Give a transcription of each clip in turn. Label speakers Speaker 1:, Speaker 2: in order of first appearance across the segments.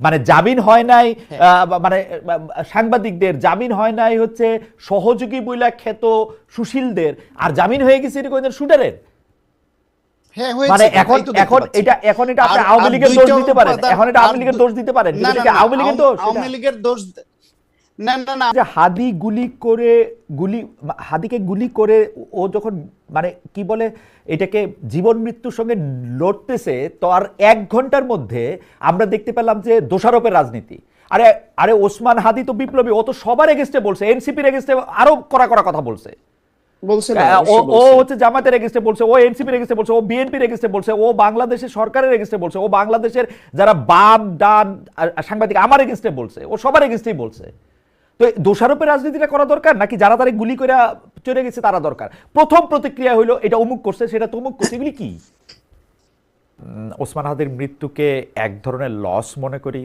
Speaker 1: মানে জামিন হয় নাই
Speaker 2: হ্যাঁ।
Speaker 1: মানে সাংবাদিকদের জামিন হয় নাই হচ্ছে সহযোগী বইলা খ্যাত সুশীলদের। আর জামিন হয়ে গেছে এরকম শুটারের?
Speaker 2: হ্যাঁ
Speaker 1: মানে এখন এখন এটা এখন এটা আপনি আওয়ামী লীগের দোষ দিতে পারেন। এখন এটা আওয়ামী লীগের দোষ দিতে পারেন। আওয়ামী লীগের দোষ?
Speaker 2: আওয়ামী লীগের দোষ না না না।
Speaker 1: যে হাদি গুলি করে গুলি হাদিকে গুলি করে ও যখন মানে কি বলে এটাকে জীবন মৃত্যুর সঙ্গে লড়তেছে তো আর এক ঘণ্টার মধ্যে আমরা দেখতে পেলাম যে দোষারোপের রাজনীতি। আরে আরে ওসমান হাদি তো বিপ্লবী ও তো সবার এগেস্টে বলছে এনসিপির এগেস্টে আরও কড়া করা কথা বলছে।
Speaker 2: বলছে
Speaker 1: ও ও হচ্ছে জামাতের এগেস্টে বলছে ও এনসিপির এগেস্টে বলছে ও বিএনপির এগেস্টে বলছে ও বাংলাদেশের সরকারের এগেস্টে বলছে ও বাংলাদেশের যারা বাম ডান সাংবাদিক আমার এগেস্টে বলছে ও সবার এগেস্টেই বলছে। তো দোষারোপের রাজনীতিটা করা দরকার নাকি যারা তারা গুলি করে চলে গেছে তারা দরকার? প্রথম প্রতিক্রিয়া হইল, এটা অমুক করছে, সেটা তমুক করছে, এগুলি কি? ওসমান হাদির মৃত্যুকে এক ধরনের লস মনে করি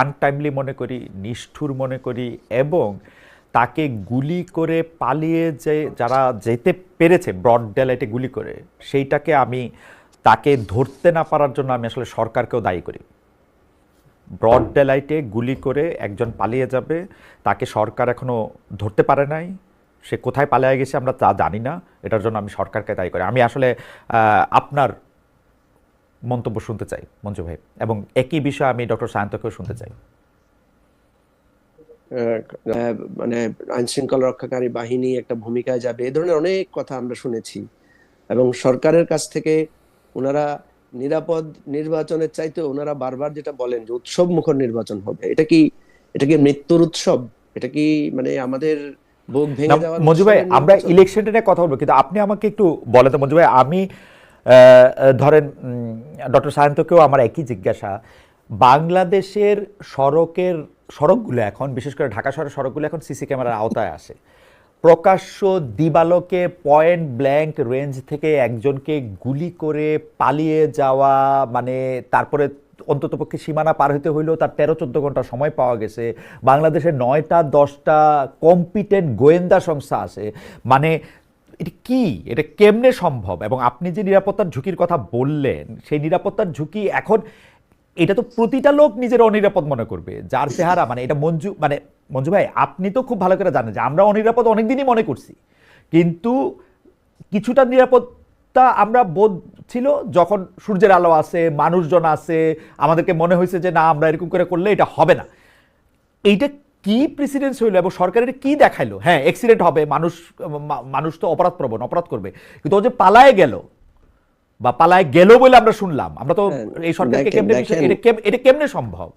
Speaker 1: আনটাইমলি মনে করি, নিষ্ঠুর মনে করি, এবং তাকে গুলি করে পালিয়ে যে, যারা যেতে পেরেছে ব্রড ডেলাইটে গুলি করে, সেইটাকে আমি, তাকে ধরতে না পারার জন্য আমি আসলে সরকারকেও দায়ী করি। ব্রড ডেলাইটে গুলি করে একজন পালিয়ে যাবে। তাকে সরকার এখনও ধরতে পারে নাই। সে কোথায় পালিয়ে গেছে আমরা তা জানি না। এটার জন্য আমি সরকারকে দায়ী করি। আমি আসলে আপনার মন্তব্য শুনতে চাই, মঞ্জু ভাই। এবং একই বিষয়ে আমি ডক্টর সায়ন্তকেও শুনতে চাই।
Speaker 3: মানে আইন শৃঙ্খলা রক্ষাকারী বাহিনী একটা ভূমিকায় যাবে। এ ধরনের অনেক কথা আমরা শুনেছি। এবং সরকারের কাছ থেকে ওনারা নিরাপদ নির্বাচনের চাইতে ওনারা বারবার যেটা বলেন যে উৎসব মুখর নির্বাচন হবে। এটা কি এটা কি মৃত্যুর উৎসব? এটা কি মানে আমাদের বুক ভেঙে যাওয়ার
Speaker 1: মঞ্জু ভাই আমরা? ইলেকশনটা নিয়ে কথা বলব কিন্তু আপনি আমাকে একটু বলেন তো মঞ্জু ভাই আমি ধরেন ডক্টর সায়ন্তকেও আমার একই জিজ্ঞাসা। বাংলাদেশের সড়কের সড়কগুলো এখন বিশেষ করে ঢাকা শহরের সড়কগুলো এখন সিসি ক্যামেরার আওতায় আসে। প্রকাশ্য দিবালোকে পয়েন্ট ব্ল্যাঙ্ক রেঞ্জ থেকে একজনকে গুলি করে পালিয়ে যাওয়া মানে তারপরে অন্ততপক্ষে সীমানা পার হতে হইলেও তার তেরো চোদ্দ ঘণ্টা সময় পাওয়া গেছে। বাংলাদেশে নয়টা, দশটা কম্পিটেন্ট গোয়েন্দা সংস্থা আছে। মানে এটা কি? এটা কেমনে সম্ভব? এবং আপনি যে নিরাপত্তার ঝুঁকির কথা বললেন, সেই নিরাপত্তার ঝুঁকি এখন, এটা তো প্রতিটা লোক নিজের অনিরাপদ মনে করবে। যার চেহারা মানে এটা মঞ্জু মানে মঞ্জু ভাই আপনি তো খুব ভালো করে জানেন যে আমরা অনিরাপদ অনেকদিনই মনে করছি। কিন্তু কিছুটা নিরাপত্তা আমরা বোধ ছিল যখন সূর্যের আলো আছে মানুষজন আছে আমাদেরকে মনে হয়েছে যে না আমরা এরকম করে করলে এটা হবে না। এইটা কি প্রেসিডেন্স হইল এবং সরকারের কি দেখাইলো? হ্যাঁ অ্যাক্সিডেন্ট হবে মানুষ মানুষ তো অপরাধ প্রবণ অপরাধ করবে। কিন্তু ও যে পালায় গেল বা পালায় গেল বলে আমরা শুনলাম আমরা তো
Speaker 3: হ্যাঁ,
Speaker 1: এই সরকারকে কেমনে এটা কেমনে সম্ভব?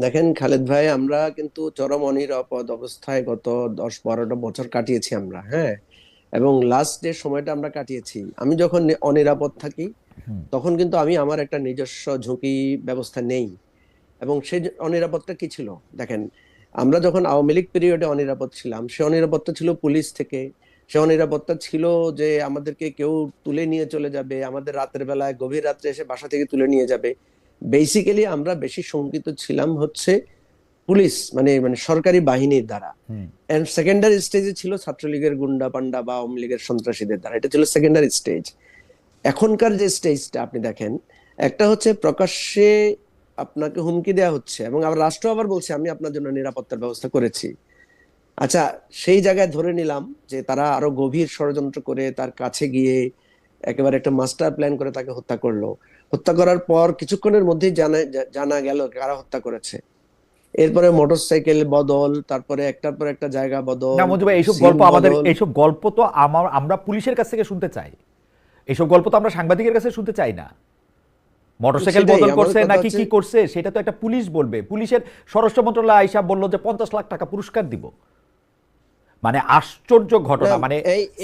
Speaker 3: দেখেন খালেদ ভাই আমরা কিন্তু চরম অনিরাপদ অবস্থায় গত দশ বারোটা বছর কাটিয়েছি আমরা হ্যাঁ? এবং লাস্ট যে সময়টা আমরা কাটিয়েছি আমি যখন অনিরাপদ থাকি তখন কিন্তু আমি আমার একটা নিজস্ব ঝুঁকি ব্যবস্থা নেই। এবং সেই অনিরাপদটা কি ছিল? দেখেন আমরা যখন আওয়ামী লীগ পিরিয়ডে অনিরাপদ ছিলাম সে অনিরাপত্তা ছিল পুলিশ থেকে। সে অনিরাপত্তা ছিল যে আমাদেরকে কেউ তুলে নিয়ে চলে যাবে আমাদের রাতের বেলায় গভীর রাত্রে এসে বাসা থেকে তুলে নিয়ে যাবে। বেসিক্যালি আমরা বেশি শঙ্কিত ছিলাম হচ্ছে পুলিশ মানে মানে সরকারি বাহিনীর দ্বারা। এন্ড সেকেন্ডারি স্টেজে ছিল ছাত্রলীগের গুন্ডা পান্ডা বা আওয়ামী লীগের সন্ত্রাসীদের দ্বারা। এটা ছিল সেকেন্ডারি স্টেজ এখনকার যে স্টেজটা আপনি দেখেন একটা হচ্ছে প্রকাশ্যে আপনাকে হুমকি দেওয়া হচ্ছে এবং আবার রাষ্ট্র আবার বলছে আমি আপনার জন্য নিরাপত্তার ব্যবস্থা করেছি। আচ্ছা সেই জায়গায় ধরে নিলাম যে তারা আরও গভীর ষড়যন্ত্র করে তার কাছে গিয়ে একেবারে একটা মাস্টার প্ল্যান করে তাকে হত্যা করল। হত্যা করার পর কিছুক্ষণের মধ্যেই জানা জানা গেল কারা হত্যা করেছে। এরপরে মোটরসাইকেল বদল তারপরে একটার পর একটা জায়গা বদল
Speaker 1: না মঞ্জু ভাই এইসব গল্প আমাদের এইসব গল্প তো আমার আমরা পুলিশের কাছ থেকে শুনতে চাই। এইসব গল্প তো আমরা সাংবাদিকের কাছে শুনতে চাই না। মোটরসাইকেল বদল করছে নাকি কি করছে সেটা তো একটা পুলিশ বলবে। পুলিশের স্বরাষ্ট্র মন্ত্রণালয় আইসা বলল যে পঞ্চাশ লাখ টাকা পুরস্কার দিব। মানে আশ্চর্য ঘটনা মানে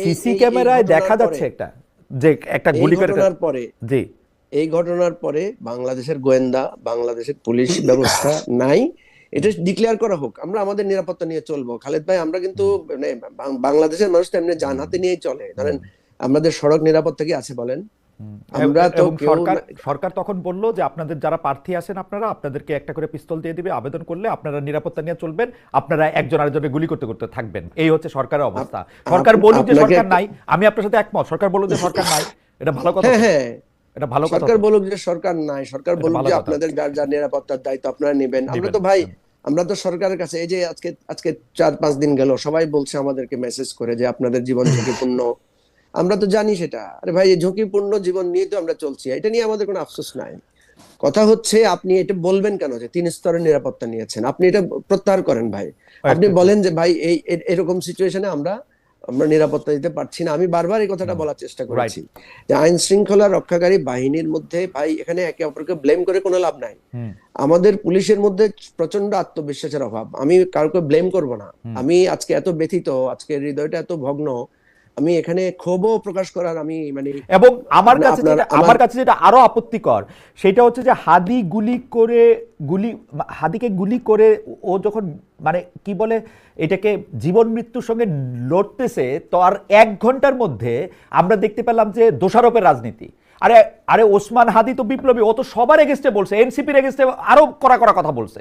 Speaker 1: সিসি ক্যামেরায় দেখা যাচ্ছে একটা। যে একটা
Speaker 3: এই
Speaker 1: গুলি করে
Speaker 3: ঘটনার পরে
Speaker 1: জি।
Speaker 3: এই ঘটনার পরে বাংলাদেশের গোয়েন্দা বাংলাদেশের পুলিশ ব্যবস্থা নাই। এটা ডিক্লেয়ার করা হোক আমরা আমাদের নিরাপত্তা নিয়ে চলবো। খালেদ ভাই আমরা কিন্তু মানে বাংলাদেশের মানুষ তো এমনি জান হাতে নিয়েই চলে। ধরেন আমাদের সড়ক নিরাপত্তা কি আছে বলেন? আমরা তো
Speaker 1: সরকার সরকার তখন বলল যে আপনাদের যারা প্রার্থী আছেন আপনারা আপনাদেরকে একটা করে পিস্তল দিয়ে দিবে আবেদন করলে আপনারা নিরাপত্তা নিয়ে চলবেন আপনারা একজন আরেকজনের গুলি করতে করতে থাকবেন। এই হচ্ছে সরকারের অবস্থা। সরকার বলুক যে সরকার নাই আমি আপনার সাথে একমত সরকার বলুক যে সরকার নাই এটা ভালো কথা
Speaker 3: হ্যাঁ হ্যাঁ।
Speaker 1: এটা ভালো কথা
Speaker 3: সরকার বলুক যে সরকার নাই সরকার বলুক যে আপনাদের যার যার নিরাপত্তার দায়িত্ব আপনারা নেবেন। আমরা তো ভাই আমরা তো সরকারের কাছে এই যে আজকে আজকে চার পাঁচ দিন গেল সবাই বলছে আমাদেরকে মেসেজ করে যে আপনাদের জীবন ঝুঁকিপূর্ণ আমরা তো জানি সেটা। আরে ভাই এই ঝুঁকিপূর্ণ জীবন নিয়ে তো আমরা চলছি। এটা নিয়ে আমাদের কোনো আফসোস নাই। কথা হচ্ছে আপনি এটা বলবেন কেন যে তিন স্তরের নিরাপত্তা নিয়েছেন? আপনি এটা প্রত্যাহার করেন ভাই। আপনি বলেন যে ভাই এই এরকম সিচুয়েশনে আমরা আমরা নিরাপত্তা দিতে পারছি না। আমি বারবার এই কথাটা বলার চেষ্টা করেছি যে আইন শৃঙ্খলা রক্ষাকারী বাহিনীর মধ্যে ভাই এখানে একে অপরকে ব্লেম করে কোনো লাভ নাই। আমাদের পুলিশের মধ্যে প্রচণ্ড আত্মবিশ্বাসের অভাব। আমি কাউকে ব্লেম করব না। আমি আজকে এত ব্যথিত আজকে হৃদয়টা এত ভগ্ন আমি এখানে ক্ষোভও প্রকাশ করার আমি মানে
Speaker 1: এবং আমার
Speaker 3: মানে
Speaker 1: কাছে যেটা
Speaker 3: আমার-
Speaker 1: আমার কাছে যেটা আরও আপত্তিকর সেটা হচ্ছে যে হাদি গুলি করে গুলি হাদিকে গুলি করে ও যখন মানে কি বলে এটাকে জীবন মৃত্যুর সঙ্গে লড়তেছে তো আর এক ঘণ্টার মধ্যে আমরা দেখতে পেলাম যে দোষারোপের রাজনীতি। আরে আরে ওসমান হাদি তো বিপ্লবী ও তো সবার এগেস্টে বলছে এনসিপির এগেস্টে আরও করা করা কথা বলছে।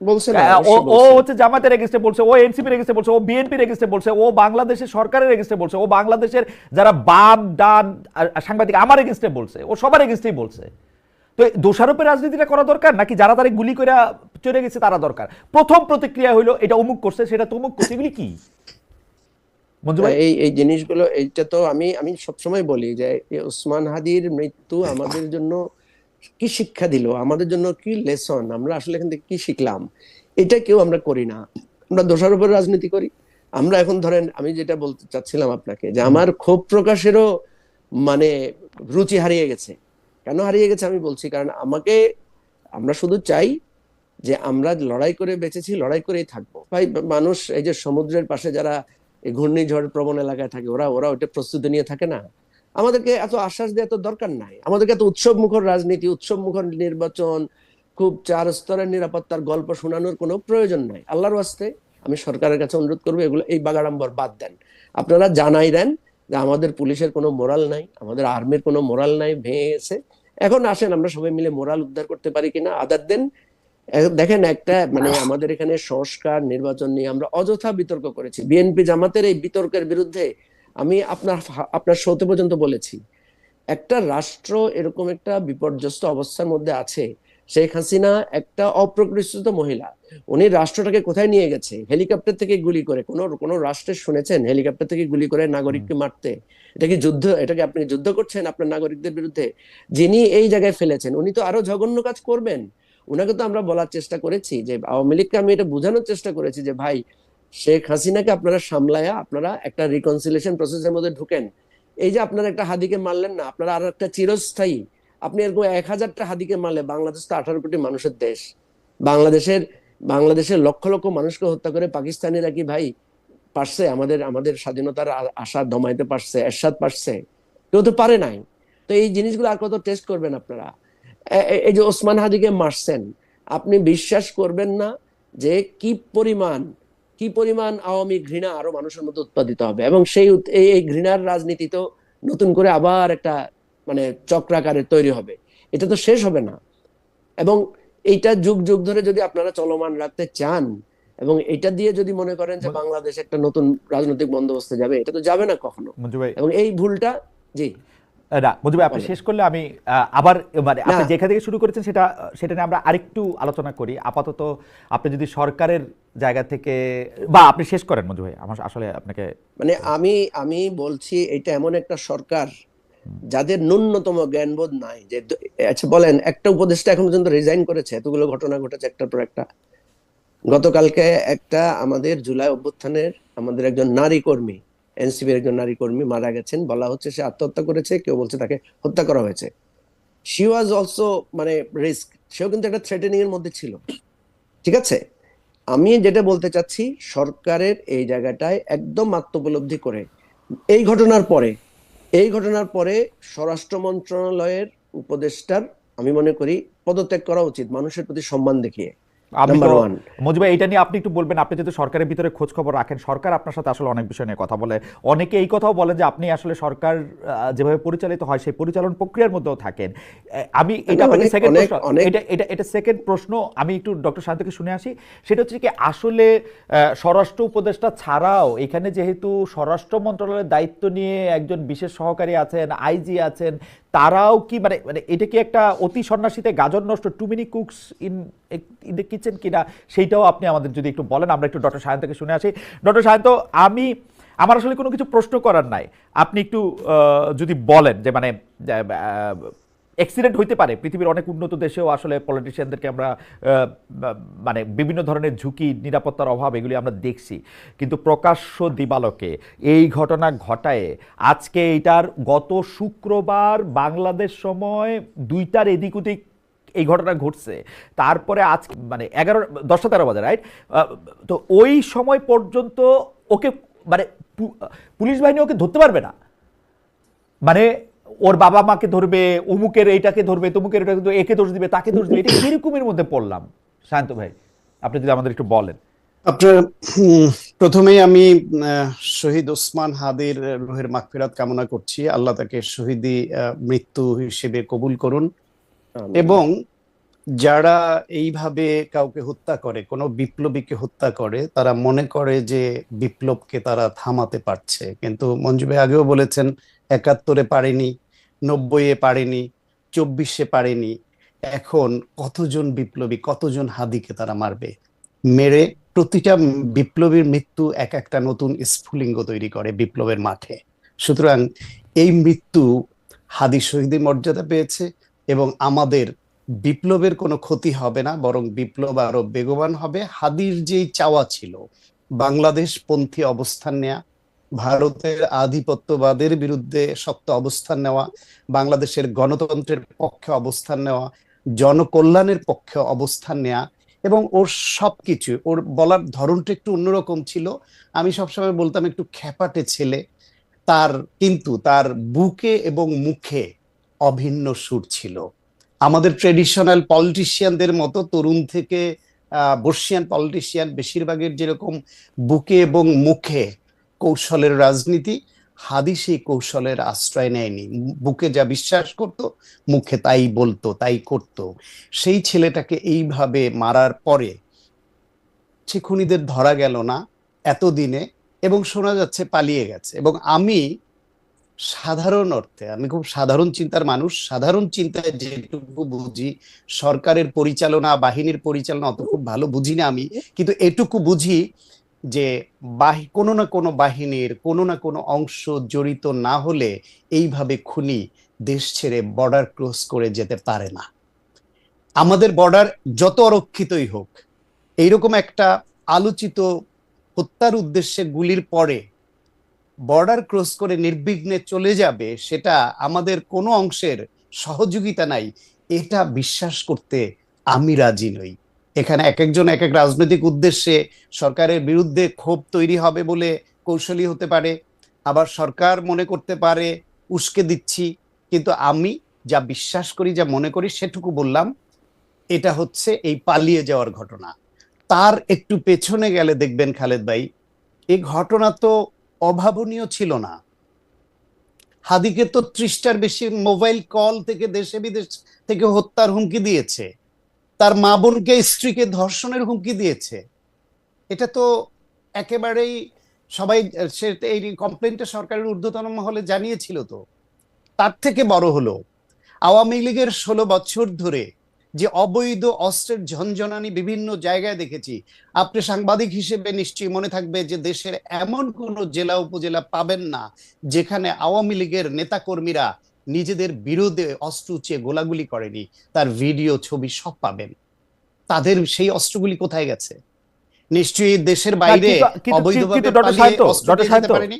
Speaker 3: বলছে না
Speaker 1: ও
Speaker 3: অবশ্যই
Speaker 1: ও
Speaker 3: বলছে।
Speaker 1: হচ্ছে জামাতের এগেস্টে বলছে ও এনসিপির এগেস্টে বলছে ও বিএনপির এগেস্টে বলছে ও বাংলাদেশের সরকারের এগেস্টে বলছে ও বাংলাদেশের যারা বাম ডান সাংবাদিক আমার এগেস্টে বলছে ও সবার এগেস্টেই বলছে। তো দোষারোপের রাজনীতিটা করা দরকার? নাকি যারা তারা গুলি করে চলে গেছে তারা দরকার? প্রথম প্রতিক্রিয়া হইল এটা অমুক করছে সেটা তমুক করছে এগুলি কি?
Speaker 3: এই এই জিনিসগুলো এইটা তো আমি আমি সবসময় বলি যে এই ওসমান হাদির মৃত্যু আমাদের জন্য কি শিক্ষা দিল? আমাদের জন্য কি লেসন আমরা আসলে এখান থেকে কি শিখলাম? এটা কেউ আমরা করি না। আমরা দোষারোপের রাজনীতি করি। আমরা এখন ধরেন, আমি যেটা বলতে চাচ্ছিলাম আপনাকে যে আমার ক্ষোভ প্রকাশেরও মানে রুচি হারিয়ে গেছে। কেন হারিয়ে গেছে আমি বলছি? কারণ আমাকে, আমরা শুধু চাই যে আমরা লড়াই করে বেঁচেছি, লড়াই করেই থাকব। ভাই, মানুষ এই যে সমুদ্রের পাশে যারা ঘূর্ণিঝড় প্রবণ এলাকায় থাকে, ওরা ওরা ওটা প্রস্তুতি নিয়ে থাকে না। আমাদেরকে এত আশ্বাস দেওয়া তো দরকার নাই। আমাদেরকে এত উৎসব মুখর রাজনীতি উৎসব মুখর নির্বাচন, খুব চার স্তরের নিরাপত্তার গল্প শোনানোর কোনো প্রয়োজন নাই। আল্লাহর ওয়াস্তে আমি সরকারের কাছে অনুরোধ করব, এগুলো এই বাগাড়ম্বর বাদ দেন। আপনারা জানাই দেন যে আমাদের পুলিশের কোনো মোরাল নাই, আমাদের আর্মির কোনো মোরাল নাই ভেঙে গেছে এখন আসেন, আমরা সবাই মিলে মোরাল উদ্ধার করতে পারি কিনা, আদার দেন। দেখেন একটা মানে আমাদের এখানে সংস্কার, নির্বাচন নিয়ে আমরা অযথা বিতর্ক করেছি। বিএনপি জামাতের এই বিতর্কের বিরুদ্ধে আমি আপনার আপনার শোতে পর্যন্ত বলেছি একটা রাষ্ট্র এরকম একটা বিপর্যস্ত অবস্থার মধ্যে আছে শেখ হাসিনা একটা অপ্রকৃষ্ট মহিলা উনি রাষ্ট্রটাকে কোথায় নিয়ে গেছে? হেলিকপ্টার থেকে গুলি করে কোন কোন রাষ্ট্রে শুনেছেন হেলিকপ্টার থেকে গুলি করে নাগরিককে মারতে? এটা কি যুদ্ধ? এটাকে আপনি যুদ্ধ করছেন আপনার নাগরিকদের বিরুদ্ধে? যিনি এই জায়গায় ফেলেছেন উনি তো আরও জঘন্য কাজ করবেন। উনাকে তো আমরা বলার চেষ্টা করেছি যে আওয়ামী লীগকে আমি এটা বোঝানোর চেষ্টা করেছি যে ভাই শেখ হাসিনাকে আপনারা সামলায়া আপনারা একটা রিকনসিলেশন প্রসেসের মধ্যে ঢুকেন। এই যে আপনারা একটা হাদিকে মারলেন না, আপনারা আর একটা চিরস্থায়ী। আপনি এরকম এক হাজারটা হাদিকে মারলে বাংলাদেশ তো আঠারো কোটি মানুষের দেশ। বাংলাদেশের বাংলাদেশের লক্ষ লক্ষ মানুষকে হত্যা করে পাকিস্তানিরা কি ভাই পারছে? আমাদের আমাদের স্বাধীনতার আশা দমাইতে পারছে, এরশাদ পারছে? কেউ তো পারে নাই। তো এই জিনিসগুলো আর কত টেস্ট করবেন আপনারা? এই যে ওসমান হাদিকে মারছেন, আপনি বিশ্বাস করবেন না যে কি পরিমাণ কি পরিমাণ আওয়ামী ঘৃণা আরও মানুষের মধ্যে উৎপাদিত হবে? এবং সেই এই ঘৃণার রাজনীতি তো নতুন করে আবার একটা মানে চক্রাকারে তৈরি হবে। এটা তো শেষ হবে না। এবং এইটা যুগ যুগ ধরে যদি আপনারা চলমান রাখতে চান এবং এটা দিয়ে যদি মনে করেন যে বাংলাদেশ একটা নতুন রাজনৈতিক বন্দোবস্তে যাবে এটা তো যাবে না কখনো। এবং এই ভুলটা জি।
Speaker 1: না মঞ্জু আপনি শেষ করলে আমি আবার মানে আপনি। যেখান থেকে শুরু করেছেন সেটা সেটা নিয়ে আমরা আরেকটু আলোচনা করি। আপাতত আপনি যদি সরকারের জায়গা থেকে বা আপনি শেষ করেন মঞ্জু ভাই আমার আসলে আপনাকে
Speaker 3: মানে আমি আমি বলছি এটা এমন একটা সরকার যাদের ন্যূনতম জ্ঞানবোধ নাই। যে আচ্ছা বলেন একটা উপদেষ্টা এখন পর্যন্ত রিজাইন করেছে এতগুলো ঘটনা ঘটেছে একটার পর একটা। গতকালকে একটা আমাদের জুলাই অভ্যুত্থানের আমাদের একজন নারী কর্মী এনসিপির একজন নারী কর্মী মারা গেছেন। বলা হচ্ছে সে আত্মহত্যা করেছে, কেউ বলছে তাকে হত্যা করা হয়েছে। শি ওয়াজ অলসো মানে রিস্ক সেও কিন্তু একটা থ্রেটেনিং এর মধ্যে ছিল। ঠিক আছে? আমি যেটা বলতে চাচ্ছি, সরকারের এই জায়গাটায় একদম আত্মোপলব্ধি করে, এই ঘটনার পরে, এই ঘটনার পরে স্বরাষ্ট্র মন্ত্রণালয়ের উপদেষ্টার, আমি মনে করি, পদত্যাগ করা উচিত, মানুষের প্রতি সম্মান দেখিয়ে।
Speaker 1: আমি তো
Speaker 3: ওয়ান
Speaker 1: এটা নিয়ে আপনি একটু বলবেন আপনি যেহেতু সরকারের ভিতরে খোঁজ খবর রাখেন সরকার আপনার সাথে আসলে অনেক বিষয় নিয়ে কথা বলে। অনেকে এই কথাও বলেন যে আপনি আসলে সরকার যেভাবে পরিচালিত হয় সেই পরিচালন প্রক্রিয়ার মধ্যেও থাকেন। আমি এটা আপনাকে সেকেন্ড প্রশ্ন। এটা এটা এটা সেকেন্ড প্রশ্ন আমি একটু ডক্টর শান্তকে শুনে আসি। সেটা হচ্ছে কি আসলে স্বরাষ্ট্র উপদেষ্টা ছাড়াও এখানে যেহেতু স্বরাষ্ট্র মন্ত্রণালয়ের দায়িত্ব নিয়ে একজন বিশেষ সহকারী আছেন আইজি আছেন তারাও কি মানে মানে এটা কি একটা অতি সন্ন্যাসীতে গাজর নষ্ট too many cooks in in the kitchen কিনা সেইটাও আপনি আমাদের যদি একটু বলেন, আমরা একটু ডক্টর সায়ন্তকে শুনে আসি। ডক্টর সায়ন্ত, আমি, আমার আসলে কোনো কিছু প্রশ্ন করার নাই। আপনি একটু যদি বলেন যে মানে অ্যাক্সিডেন্ট হইতে পারে, পৃথিবীর অনেক উন্নত দেশেও আসলে পলিটিশিয়ানদেরকে আমরা মানে বিভিন্ন ধরনের ঝুঁকি, নিরাপত্তার অভাব এগুলি আমরা দেখছি। কিন্তু প্রকাশ্য দিবালোকে এই ঘটনা ঘটায় আজকে এইটার গত শুক্রবার বাংলাদেশ সময় দুইটার এদিক ওদিক এই ঘটনা ঘটছে। তারপরে আজ মানে এগারো দশটা তেরো বাজে রাইট তো ওই সময় পর্যন্ত ওকে মানে পুলিশ বাহিনী ওকে ধরতে পারবে না। মানে ওর বাবা মাকে ধরবে অমুকের এইটাকে ধরবে তমুকের এটাকে ধরবে, একে দোষ দিবে তাকে দোষ দিবে এটা কিরকমের মধ্যে পড়লাম? শান্ত ভাই আপনি যদি আমাদের একটু বলেন।
Speaker 2: আপনার প্রথমেই আমি শহীদ ওসমান হাদির রুহের মাগফিরাত কামনা করছি। আল্লাহ তাকে শহীদি মৃত্যু হিসেবে কবুল করুন। এবং যারা এইভাবে কাউকে হত্যা করে, কোনো বিপ্লবীকে হত্যা করে, তারা মনে করে যে বিপ্লবকে তারা থামাতে পারছে। কিন্তু মঞ্জু ভাই আগেও বলেছেন, একাত্তরে পারেনি, নব্বইয়ে পারেনি, চব্বিশে পারেনি। এখন কতজন বিপ্লবী, কতজন হাদিকে তারা মারবে? মেরে প্রতিটা বিপ্লবীর মৃত্যু এক একটা নতুন স্ফুলিঙ্গ তৈরি করে বিপ্লবের মাঠে। সুতরাং এই মৃত্যু হাদি শহীদের মর্যাদা পেয়েছে এবং আমাদের বিপ্লবের কোনো ক্ষতি হবে না, বরং বিপ্লব আরও বেগবান হবে। হাদির যেই চাওয়া ছিল, বাংলাদেশ পন্থী অবস্থান নেয়া, ভারতের আধিপত্যবাদের বিরুদ্ধে শক্ত অবস্থান নেওয়া, বাংলাদেশের গণতন্ত্রের পক্ষে অবস্থান নেওয়া, জনকল্যাণের পক্ষে অবস্থান নেওয়া এবং ওর সবকিছু, ওর বলার ধরনটা একটু অন্যরকম ছিল। আমি সবসময় বলতাম একটু খ্যাপাটে ছেলে। তার কিন্তু তার বুকে এবং মুখে অভিন্ন সুর ছিল। আমাদের ট্রেডিশনাল পলিটিশিয়ানদের মতো তরুণ থেকে বর্ষিয়ান পলিটিশিয়ান বেশিরভাগের যেরকম বুকে এবং মুখে কৌশলের রাজনীতি, হাদি সেই কৌশলের আশ্রয় নেয়নি। বুকে যা বিশ্বাস করত, মুখে তাই বলতো, তাই করত। সেই ছেলেটাকে এইভাবে মারার পরে সে ধরা গেল না এতদিনে এবং শোনা যাচ্ছে পালিয়ে গেছে। এবং আমি সাধারণ অর্থে, আমি খুব সাধারণ চিন্তার মানুষ, সাধারণ চিন্তায় যেটুকু বুঝি, সরকারের পরিচালনা, বাহিনীর পরিচালনা অত খুব ভালো বুঝি না আমি, কিন্তু এটুকু বুঝি যে কোনো না কোনো বাহিনীর, কোনো না কোনো অংশ জড়িত না হলে এইভাবে খুনি দেশ ছেড়ে বর্ডার ক্রস করে যেতে পারে না। আমাদের বর্ডার যত অরক্ষিতই হোক, এইরকম একটা আলোচিত হত্যার উদ্দেশ্যে গুলির পরে বর্ডার ক্রস করে নির্বিঘ্নে চলে যাবে, সেটা আমাদের কোনো অংশের সহযোগিতা নাই। এটা বিশ্বাস করতে আমি রাজি নই। এখানে এক একজন এক এক রাজনৈতিক উদ্দেশ্যে সরকারের বিরুদ্ধে ক্ষোভ তৈরি হবে বলে কৌশলী হতে পারে। আবার সরকার মনে করতে পারে, উস্কে দিচ্ছি। কিন্তু আমি যা বিশ্বাস করি, যা মনে করি, সেটুকু বললাম, এটা হচ্ছে এই পালিয়ে যাওয়ার ঘটনা। তার একটু পেছনে গেলে দেখবেন খালেদ ভাই এই ঘটনা তো অভাবনীয় ছিল না। হাদিকে তো ত্রিশটার বেশি মোবাইল কল থেকে দেশে বিদেশ থেকে হত্যার হুমকি দিয়েছে। তার মা বোনকে, স্ত্রীকে ধর্ষণের হুমকি দিয়েছে। এটা তো একেবারেই সবাই, সে এই কমপ্লেনটা সরকারের ঊর্ধ্বতন মহলে জানিয়েছিল তো। তার থেকে বড় হলো, আওয়ামী লীগের ষোলো বছর ধরে যে অবৈধ অস্ত্রের ঝনঝনানি বিভিন্ন জায়গায় দেখেছি। আপনি সাংবাদিক হিসেবে নিশ্চয়ই মনে থাকবে যে দেশের এমন কোন জেলা উপজেলা পাবেন না, যেখানে আওয়ামী লীগের নেতাকর্মীরা নিজেদের বিরুদ্ধে অস্ত্র উঁচিয়ে গোলাগুলি করেনি। তার ভিডিও ছবি সব পাবেন। তাদের সেই অস্ত্রগুলি কোথায় গেছে? নিশ্চয়ই দেশের বাইরে
Speaker 1: কিন্তু-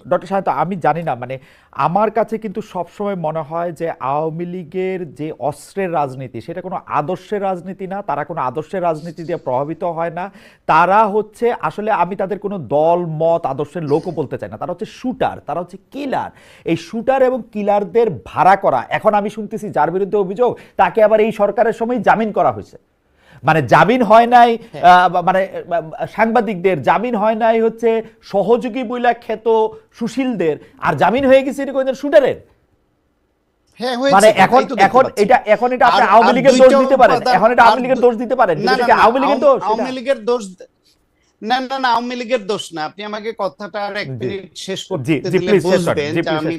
Speaker 1: ডক্টর সাহিত্য আমি জানি না মানে আমার কাছে কিন্তু সবসময় মনে হয় যে আওয়ামী লীগের যে অস্ত্রের রাজনীতি সেটা কোনো আদর্শের রাজনীতি না তারা কোনো আদর্শের রাজনীতি দিয়ে প্রভাবিত হয় না। তারা হচ্ছে আসলে আমি তাদের কোনো দল মত আদর্শের লোকও বলতে চাই না। তারা হচ্ছে শুটার তারা হচ্ছে কিলার। এই শুটার এবং কিলারদের ভাড়া করা এখন আমি শুনতেছি যার বিরুদ্ধে অভিযোগ তাকে আবার এই সরকারের সময় জামিন করা হয়েছে। মানে জামিন হয় নাই
Speaker 2: হ্যাঁ।
Speaker 1: মানে সাংবাদিকদের জামিন হয় নাই হচ্ছে সহযোগী বইলা খ্যাত সুশীলদের। আর জামিন হয়ে গেছে এরকম শুটারের
Speaker 2: হ্যাঁ
Speaker 1: মানে এখন এটা এখন এটা আপনি আওয়ামী লীগের দোষ দিতে পারেন। এখন এটা আওয়ামী লীগের দোষ দিতে পারেন।
Speaker 2: না, না, না,
Speaker 1: আওয়ামী লীগের দোষ?
Speaker 2: আওয়ামী লীগের দোষ না না না আওয়ামী লীগের দোষ না। আপনি আমাকে কথাটা আর এক। মিনিট শেষ করতে দিলে বুঝবেন যে আমি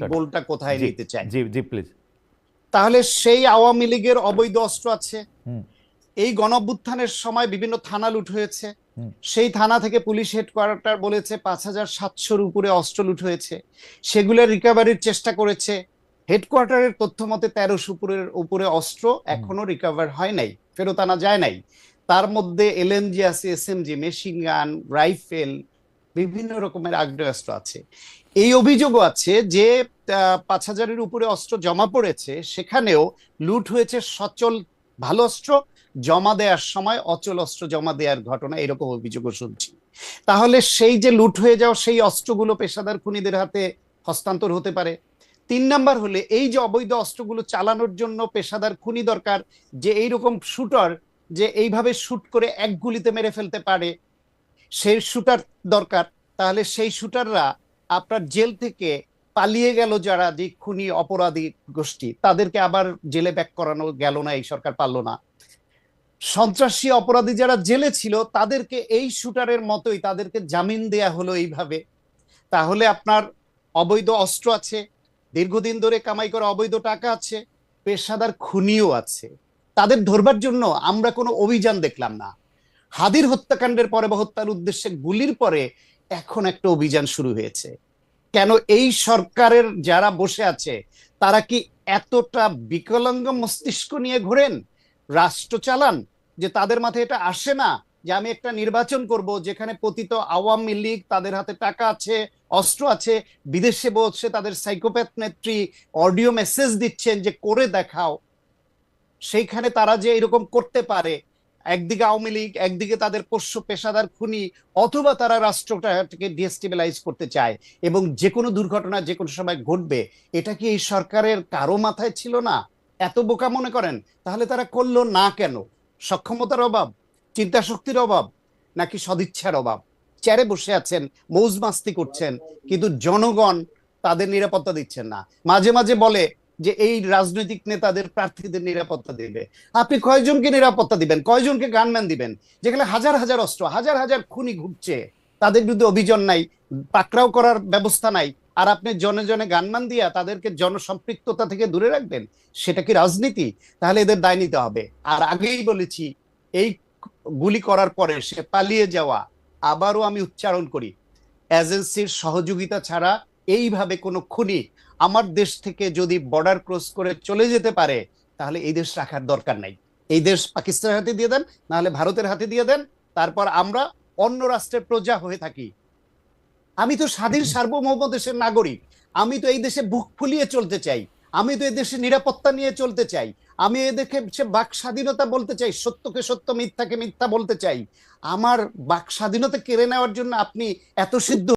Speaker 2: কোথায় নিতে চাই।
Speaker 1: জি জি প্লিজ
Speaker 2: তাহলে সেই আওয়ামী লীগের অবৈধ অস্ত্র আছে। এই গণঅভ্যুত্থানের সময় বিভিন্ন থানা লুট হয়েছে। সেই থানা থেকে পুলিশ হেডকোয়ার্টার বলেছে পাঁচ হাজার সাতশোর উপরে অস্ত্র লুট হয়েছে। সেগুলো রিকভারির চেষ্টা করেছে। হেডকোয়ার্টারের তথ্য মতে তেরোশো উপরের উপরে অস্ত্র এখনও রিকভার হয় নাই ফেরত আনা যায় নাই। তার মধ্যে এলএনজি আছে এসএমজি মেশিন গান রাইফেল বিভিন্ন রকমের আগ্নেয়াস্ত্র আছে। এই অভিযোগও আছে যে পাঁচ হাজারের উপরে অস্ত্র জমা পড়েছে সেখানেও লুট হয়েছে সচল ভালো অস্ত্র জমা দেওয়ার সময় অচল অস্ত্র জমা দেওয়ার ঘটনা এরকম অভিযোগও শুনছি। তাহলে সেই যে লুট হয়ে যাওয়া সেই অস্ত্রগুলো পেশাদার খুনিদের হাতে হস্তান্তর হতে পারে। তিন নাম্বার হলে এই যে অবৈধ অস্ত্রগুলো চালানোর জন্য পেশাদার খুনি দরকার, যে এইরকম শুটার যে এইভাবে শুট করে এক গুলিতে মেরে ফেলতে পারে, সেই শুটার দরকার। তাহলে সেই শুটাররা আপনার জেল থেকে পালিয়ে গেল যারা, যে খুনি অপরাধী গোষ্ঠী, তাদেরকে আবার জেলে ব্যাক করানো গেল না, এই সরকার পারল না। সন্ত্রাসী অপরাধী যারা জেলে ছিল, তাদেরকে এই শুটারের মতোই তাদেরকে জামিন দেয়া হলো এইভাবে। তাহলে আপনার অবৈধ অস্ত্র আছে, দীর্ঘদিন ধরে কামাই করা অবৈধ টাকা আছে, পেশাদার খুনিও আছে। তাদের ধরবার জন্য আমরা কোনো অভিযান দেখলাম না। হাদির হত্যাকাণ্ডের পরে বা হত্যার উদ্দেশ্যে গুলির পরে এখন একটা অভিযান শুরু হয়েছে। কেন এই সরকারের যারা বসে আছে, তারা কি এতটা বিকলাঙ্গ মস্তিষ্ক নিয়ে ঘোরেন? রাষ্ট্র চালান? যে তাদের মাথায় এটা আসে না যে আমি একটা নির্বাচন করব যেখানে পতিত আওয়ামী লীগ তাদের হাতে টাকা আছে, অস্ত্র আছে, বিদেশে বসে তাদের সাইকোপ্যাথ নেত্রী অডিও মেসেজ দিচ্ছেন যে করে দেখাও। সেইখানে তারা যে এরকম করতে পারে, একদিকে আওয়ামী লীগ, একদিকে তাদের পোষ্য পেশাদার খুনি, অথবা তারা রাষ্ট্রটাকে ডিএস্টিবিলাইজ করতে চায় এবং যে কোনো দুর্ঘটনা যে কোনো সময় ঘটবে, এটা কি এই সরকারের কারও মাথায় ছিল না? এত বোকা মনে করেন? তাহলে তারা করল না কেন? সক্ষমতার অভাব চিন্তা শক্তির অভাব, নাকি সদিচ্ছার অভাব? চেয়ারে বসে আছেন, মৌজ মাস্তি করছেন, কিন্তু জনগণ তাদের নিরাপত্তা দিচ্ছেন না। মাঝে মাঝে বলে যে এই রাজনৈতিক নেতাদের প্রার্থীদের নিরাপত্তা দিবে। আপনি কয়জনকে নিরাপত্তা দিবেন? কয়জনকে গানম্যান দিবেন? যেখানে হাজার হাজার অস্ত্র, হাজার হাজার খুনি ঘুরছে তাদের বিরুদ্ধে অভিযান নাই, পাকড়াও করার ব্যবস্থা নাই আর আপনি জনে জনে গানমান দিয়া তাদেরকে জনসম্পৃক্ততা থেকে দূরে রাখবেন, সেটা কি রাজনীতি? তাহলে এদের দায় নিতে হবে। আর আগেই বলেছি, এই গুলি করার পরে সে পালিয়ে যাওয়া আবারও আমি উচ্চারণ করি। এজেন্সির সহযোগিতা ছাড়া এইভাবে কোনো খুনি আমার দেশ থেকে যদি বর্ডার ক্রস করে চলে যেতে পারে, তাহলে এই দেশ রাখার দরকার নাই। এই দেশ পাকিস্তানের হাতে দিয়ে দেন, নাহলে ভারতের হাতে দিয়ে দেন, তারপর আমরা অন্য রাষ্ট্রের প্রজা হয়ে থাকি। আমি তো স্বাধীন সার্বভৌম দেশের নাগরিক। আমি তো এই দেশে বুক ফুলিয়ে চলতে চাই। আমি তো এই দেশে নিরাপত্তা নিয়ে চলতে চাই। আমি এদেরকে সে বাক স্বাধীনতা বলতে চাই, সত্যকে সত্য, মিথ্যাকে মিথ্যা বলতে চাই। আমার বাক স্বাধীনতা কেড়ে নেওয়ার জন্য আপনি এত সিদ্ধ